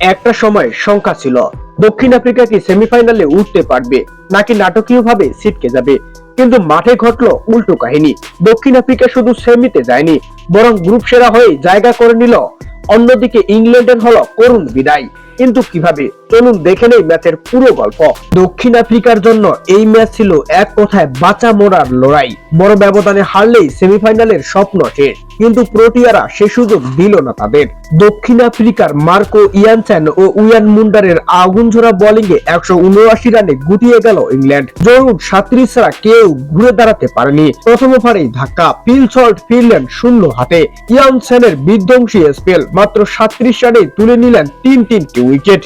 একটা সময় শঙ্কা ছিল। দক্ষিণ আফ্রিকা কি সেমিফাইনালে উঠতে পারবে, নাকি নাটকীয়ভাবে ছিটকে যাবে? কিন্তু মাঠে ঘটল উল্টো কাহিনী। দক্ষিণ আফ্রিকা শুধু সেমিতে যায়নি, বরং গ্রুপ সেরা হয়ে জায়গা করে নিল। অন্যদিকে ইংল্যান্ডের হল করুণ বিদায়। কিন্তু কীভাবে? চলুন দেখে নেই ম্যাচের পুরো গল্প। দক্ষিণ আফ্রিকার জন্য এই ম্যাচ ছিল এক কথায় বাঁচা মোড়ার লড়াই। বড় ব্যবধানে হারলেই সেমিফাইনালের স্বপ্ন শেষ। কিন্তু প্রোটিয়ারা সে সুযোগ দিল না তাদের। দক্ষিণ আফ্রিকার মার্কো ইয়ানসেন ও উয়ান মুন্ডারের আগুনঝোড়া বোলিং এ একশো উনআশি রানে গুটিয়ে গেল ইংল্যান্ড। জরুর সাত্রিশ ছাড়া কেউ ঘুরে দাঁড়াতে পারেনি। প্রথম ওভারেই ধাক্কা পিল শট ফিরলেন শূন্য হাতে। ইয়ানসেনের বিধ্বংসী স্পেল মাত্র সাত্রিশ রানে তুলে নিলেন তিন তিনটি উইকেট।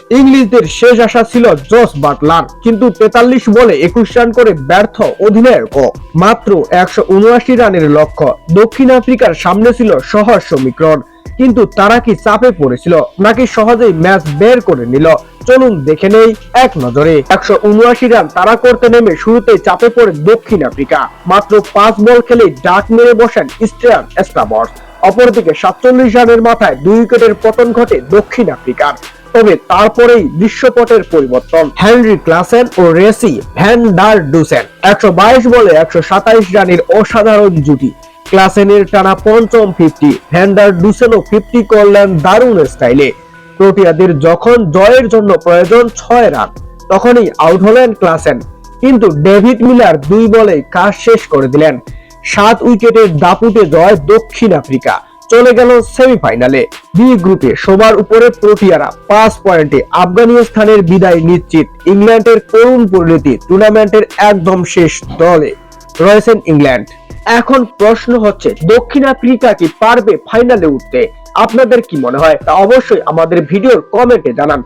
ইংলিশদের শেষ আশা ছিল জস বাটলার। কিন্তু তেতাল্লিশ বলে একুশ রান করে ব্যর্থ অধিনায়ক মাত্র একশো উনআশি রানের লক্ষ্য। দক্ষিণ আফ্রিকার সামনে ছিল সহজ সমীকরণ কিন্তু তারা কি চাপে পড়েছিল? নাকি সহজেই ম্যাচ বের করে নিল? চলুন দেখে নেই এক নজরে। একশো উনআশি রান তারা করতে নেমে শুরুতে চাপে পড়ে দক্ষিণ আফ্রিকা। মাত্র পাঁচ বল খেলে ডাক মেরে বসেন স্টেয়ান স্টাবর্স অপরদিকে সাতচল্লিশ রানের মাথায় দুই উইকেটের পতন ঘটে দক্ষিণ আফ্রিকার। তবে তারপরেই দৃশ্যপটের পরিবর্তন। হেনরি ক্লাসেন ও রেসি ভ্যান ডার ডুসেন। একশো বাইশ বলে একশো সাতাইশ রানের অসাধারণ জুটি। ক্লাসেনের টানা পঞ্চম ফিফটি ভ্যান্ডার ডুসেনও ফিফটি করলেন দারুণ স্টাইলে। প্রোটিয়াদের যখন জয়ের জন্য প্রয়োজন ছয় রান, তখনই আউট হলেন ক্লাসেন। কিন্তু ডেভিড মিলার দুই বলে কাজ শেষ করে দিলেন। সাত উইকেটের দাপুটে জয় দক্ষিণ আফ্রিকা। চলে গেল সেমিফাইনালে। বি গ্রুপে সবার উপরে প্রোটিয়ারা পাঁচ পয়েন্টে আফগানিস্তানের বিদায় নিশ্চিত। ইংল্যান্ডের করুণ পরিণতি টুর্নামেন্টের একদম শেষ দলে। রয়েছেন ইংল্যান্ড। এখন প্রশ্ন হচ্ছে, দক্ষিণ আফ্রিকা কি পারবে ফাইনালে উঠতে? আপনাদের কি মনে হয়? তা অবশ্যই আমাদের ভিডিওর কমেন্টে জানান।